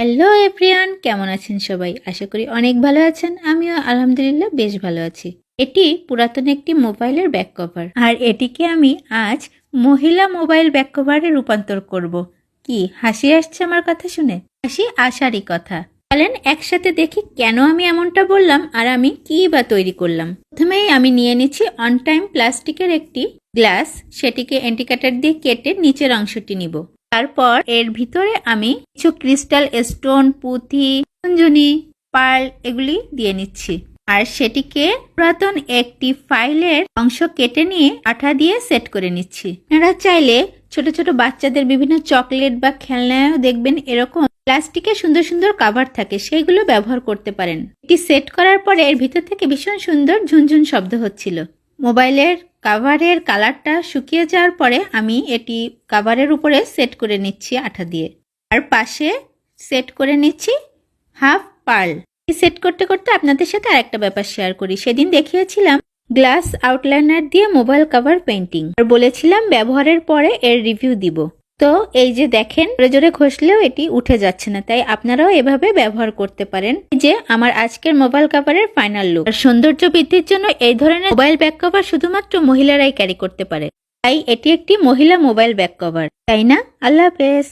Hello everyone কেমন আছেন সবাই? আশা করি অনেক ভালো আছেন। আমিও আলহামদুলিল্লাহ বেশ ভালো আছি। এটি পুরাতন একটি মোবাইলের ব্যাক কভার আর এটিকে আমি আজ মহিলা মোবাইল ব্যাক কভারে রূপান্তর করব। কি, হাসি আসছে আমার কথা শুনে? হাসি আসারই কথা। বলেন একসাথে দেখি কেন আমি এমনটা বললাম আর আমি কি বা তৈরি করলাম। প্রথমেই আমি নিয়ে নিচ্ছি অন টাইম প্লাস্টিকের একটি গ্লাস সেটিকে এন্টিকাটার দিয়ে কেটে নিচের অংশটি নিব। তারপর এর ভিতরে আমি কিছু ক্রিস্টাল স্টোন, পুঁথি কুঞ্জনি পার্ল এগুলি দিয়ে নিচ্ছি। আর সেটিকে পুরাতন একটি ফাইলের অংশ কেটে নিয়ে আঠা দিয়ে সেট করে নিচ্ছি। এরা চাইলে ছোট ছোট বাচ্চাদের বিভিন্ন চকলেট বা খেলনায়ও দেখবেন এরকম প্লাস্টিকের সুন্দর সুন্দর কাভার থাকে, সেইগুলো ব্যবহার করতে পারেন। এটি সেট করার পরে এর ভিতর থেকে ভীষণ সুন্দর ঝুনঝুন শব্দ হচ্ছিল। মোবাইলের কাভারের কালারটা শুকিয়ে যাওয়ার পরে আমি এটি কাভারের উপরে সেট করে নিচ্ছি আঠা দিয়ে। আর পাশে সেট করে নিচ্ছি হাফ পার্ল সেট করতে করতে আপনাদের সাথে আরেকটা ব্যাপার শেয়ার করি। সেদিন দেখিয়েছিলাম গ্লাস আউটলাইনার দিয়ে মোবাইল কাভার পেন্টিং আর বলেছিলাম ব্যবহারের পরে এর রিভিউ দিব। তো এই যে দেখেন, জোরে জোরে ঘষলেও এটি উঠে যাচ্ছে না। তাই আপনারাও এভাবে ব্যবহার করতে পারেন। যে আমার আজকের মোবাইল কাভারের ফাইনাল লুক। সৌন্দর্য বৃদ্ধির জন্য এই ধরনের মোবাইল ব্যাক কভার শুধুমাত্র মহিলারাই ক্যারি করতে পারে। তাই এটি একটি মহিলা মোবাইল ব্যাক কভার। তাই না? আল্লাহ হাফেজ।